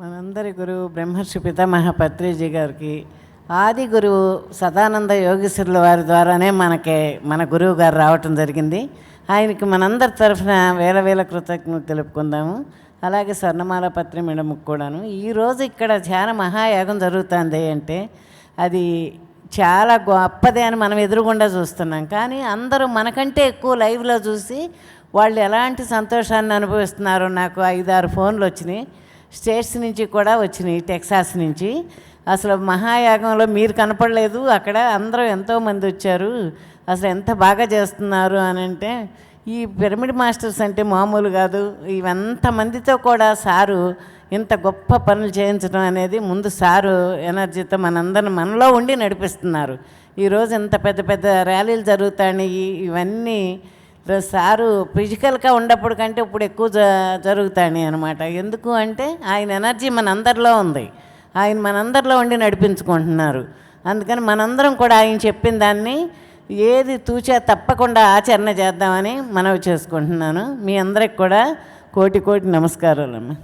మనందరి గురువు బ్రహ్మర్షి పితామహ పత్రిజీ గారికి ఆది గురువు సదానంద యోగేశ్వరుల వారి ద్వారానే మనకి మన గురువు గారు రావటం జరిగింది. ఆయనకి మనందరి తరఫున వేల వేల కృతజ్ఞతలు తెలుపుకుందాము. అలాగే స్వర్ణమాల పత్రి మేడముకు కూడాను. ఈరోజు ఇక్కడ ధ్యాన మహాయాగం జరుగుతుంది అంటే అది చాలా గొప్పదే అని మనం ఎదురుగుండా చూస్తున్నాం. కానీ అందరూ మనకంటే ఎక్కువ లైవ్లో చూసి వాళ్ళు ఎలాంటి సంతోషాన్ని అనుభవిస్తున్నారో నాకు ఐదారు ఫోన్లు వచ్చినాయి. స్టేట్స్ నుంచి కూడా వచ్చినాయి టెక్సాస్ నుంచి. అసలు మహాయాగంలో మీరు కనపడలేదు అక్కడ అందరూ ఎంతోమంది వచ్చారు. అసలు ఎంత బాగా చేస్తున్నారు అని అంటే ఈ పిరమిడ్ మాస్టర్స్ అంటే మామూలు కాదు. ఇవంత మందితో కూడా సారు ఇంత గొప్ప పనులు చేయించడం అనేది ముందు సారు ఎనర్జీతో మనందరిని మనలో ఉండి నడిపిస్తున్నారు. ఈరోజు ఇంత పెద్ద పెద్ద ర్యాలీలు జరుగుతాయి ఇవన్నీ సారు ఫిజికల్గా ఉండప్పుడు కంటే ఇప్పుడు ఎక్కువ జ జరుగుతాయి అనమాట ఎందుకు అంటే ఆయన ఎనర్జీ మనందరిలో ఉంది. ఆయన మనందరిలో ఉండి నడిపించుకుంటున్నారు. అందుకని మనందరం కూడా ఆయన చెప్పిన దాన్ని ఏది తూచా తప్పకుండా ఆచరణ చేద్దామని మనవి చేసుకుంటున్నాను. మీ అందరికి కూడా కోటి కోటి నమస్కారాలమ్మా